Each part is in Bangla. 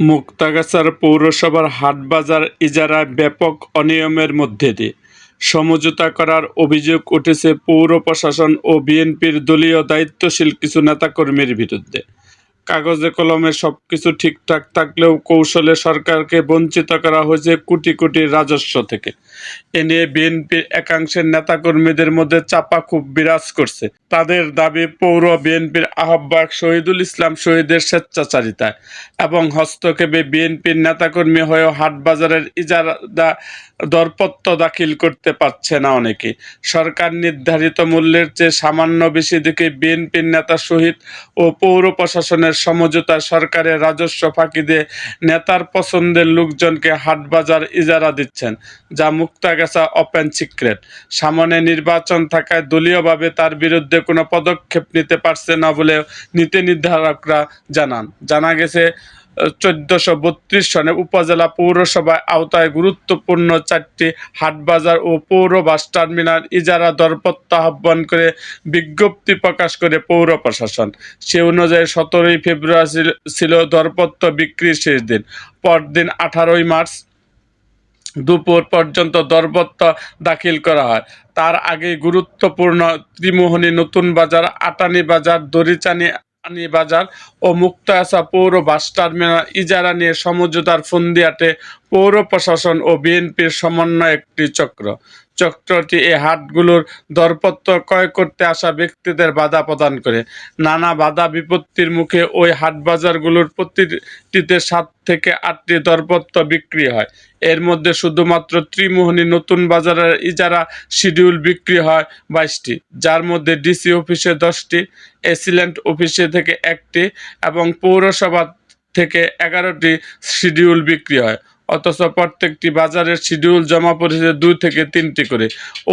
মুক্তাগাছার পৌরসভার হাটবাজার ইজারায় ব্যাপক অনিয়মের মধ্যে দিয়ে সমঝোতা করার অভিযোগ উঠেছে পৌর প্রশাসন ও বিএনপির দলীয় দায়িত্বশীল কিছু নেতাকর্মীর বিরুদ্ধে। কাগজে, কলমে সবকিছু ঠিকঠাক থাকলেও কৌশলে সরকারকে বঞ্চিত করা হয়েছে কোটি কোটি রাজস্ব থেকে। এ নিয়ে বিএনপির একাংশের নেতাকর্মীদের মধ্যে চাপা খুব বিরাজ করছে। তাদের দাবি, পৌর বিএনপির আহ্বায়ক শহীদুল ইসলাম শহীদের স্বেচ্ছাচারিতায় এবং হস্তক্ষেপে বিএনপির নেতাকর্মী হয়েও হাটবাজারের ইজারা দরপত্র দাখিল করতে পারছে না অনেকে। সরকার নির্ধারিত মূল্যের চেয়ে সামান্য বেশি দিকে বিএনপির নেতা শহীদ ও পৌর প্রশাসনের সমঝোতায় সরকারের রাজস্ব ফাঁকি দিয়ে নেতার পছন্দের লোকজনকে হাটবাজার ইজারা দিচ্ছেন, যা মুক্তাগাছা ওপেন সিক্রেট। সামনে নির্বাচন থাকায় দলীয়ভাবে তার বিরুদ্ধে কোনো পদক্ষেপ নিতে পারছে না বলে নীতি নির্ধারকরা জানান। জানা গেছে চোদ্দশো বত্রিশ সনে উপজেলা পৌরসভায় আওতায় গুরুত্বপূর্ণ চারটি হাটবাজার ও পৌর বাস টার্মিনাল ইজারা দরপত্র আহ্বান করে বিজ্ঞপ্তি প্রকাশ করে পৌর প্রশাসন। সে অনুযায়ী সতেরোই ফেব্রুয়ারি ছিল- দরপত্র বিক্রির শেষ দিন। পরদিন আঠারোই মার্চ দুপুর পর্যন্ত দরপত্র দাখিল করা হয়। তার আগে গুরুত্বপূর্ণ ত্রিমোহনী নতুন বাজার, আটানি বাজার, দড়িচানি আনি বাজার ও মুক্তাগাছা পৌর বাস টার্মিনাল ইজারা নিয়ে সমঝোতার ফন্দিয়াটে পৌর প্রশাসন ও বিএনপির সমন্বয় একটি চক্র। চক্রটি এই হাটগুলোর দরপত্র ক্রয় করতে আসা ব্যক্তিদের বাধা প্রদান করে। নানা বাধা বিপত্তির মুখে ওই হাট বাজারগুলোর প্রতিটিতে সাত থেকে আটটি দরপত্র বিক্রি হয়। এর মধ্যে শুধুমাত্র ত্রিমোহনী নতুন বাজারের ইজারা শিডিউল বিক্রি হয় বাইশটি, যার মধ্যে ডিসি অফিসে দশটি এসিলেন্ট অফিসে থেকে একটি এবং পৌরসভা থেকে এগারোটি শিডিউল বিক্রি হয়। অথচ প্রত্যেকটি বাজারের শিডিউল জমা পড়েছে দুই থেকে তিনটি করে।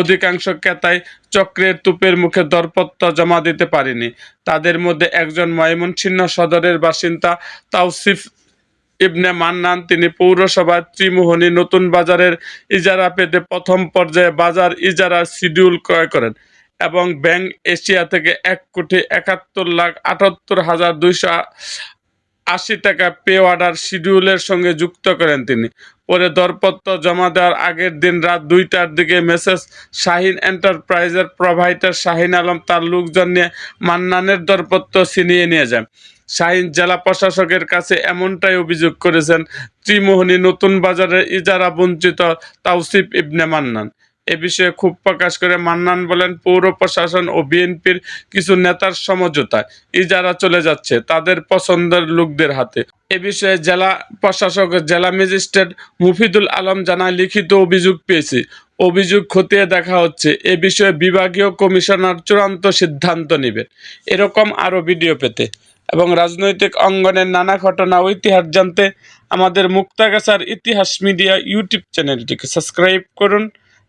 অধিকাংশ ক্রেতাই চক্রের তুপের মুখে দরপত্র জমা দিতে পারেনি। তাদের মধ্যে একজন ময়মনছিন্ন সদরের বাসিন্দা তাওসিফ ইবনে মান্নান, তিনি পৌরসভার ত্রিমোহনী নতুন বাজারের ইজারা পেতে প্রথম পর্যায়ে বাজার ইজারার শিডিউল ক্রয় করেন এবং ব্যাংক এশিয়া থেকে এক কোটি একাত্তর লাখ আটাত্তর হাজার দুইশো আশি টাকা পে অর্ডার শিডিউলের সঙ্গে যুক্ত করেন তিনি। পরে দরপত্র জমা দেওয়ার আগের দিন রাত দুইটার দিকে মেসেজ শাহিন এন্টারপ্রাইজের প্রোভাইডার শাহিন আলম তার লোকজন নিয়ে মান্নানের দরপত্র ছিনিয়ে নিয়ে যান। শাহিন জেলা প্রশাসকের কাছে এমনটাই অভিযোগ করেছেন, ত্রিমোহনী নতুন বাজারের ইজারা বঞ্চিত তাওসিফ ইবনে মান্নান। এ বিষয়ে ক্ষোভ প্রকাশ করে মান্নান বলেন, পৌর প্রশাসন ও বিএনপির কিছু নেতার সমঝোতায় ইজারা চলে যাচ্ছে, তাদের পছন্দের লোকদের হাতে। এ বিষয়ে জেলা প্রশাসক জেলা ম্যাজিস্ট্রেট মুফিদুল আলম জানায়, লিখিত অভিযোগ পেয়েছি। অভিযোগ খতিয়ে দেখা হচ্ছে, এ বিষয়ে বিভাগীয় কমিশনার চূড়ান্ত সিদ্ধান্ত নেবেন। এরকম আরও ভিডিও পেতে। এবং রাজনৈতিক অঙ্গনের নানা ঘটনা ও ইতিহাস জানতে আমাদের মুক্তাগাছার ইতিহাস মিডিয়া ইউটিউব চ্যানেলটিকে সাবস্ক্রাইব করুন।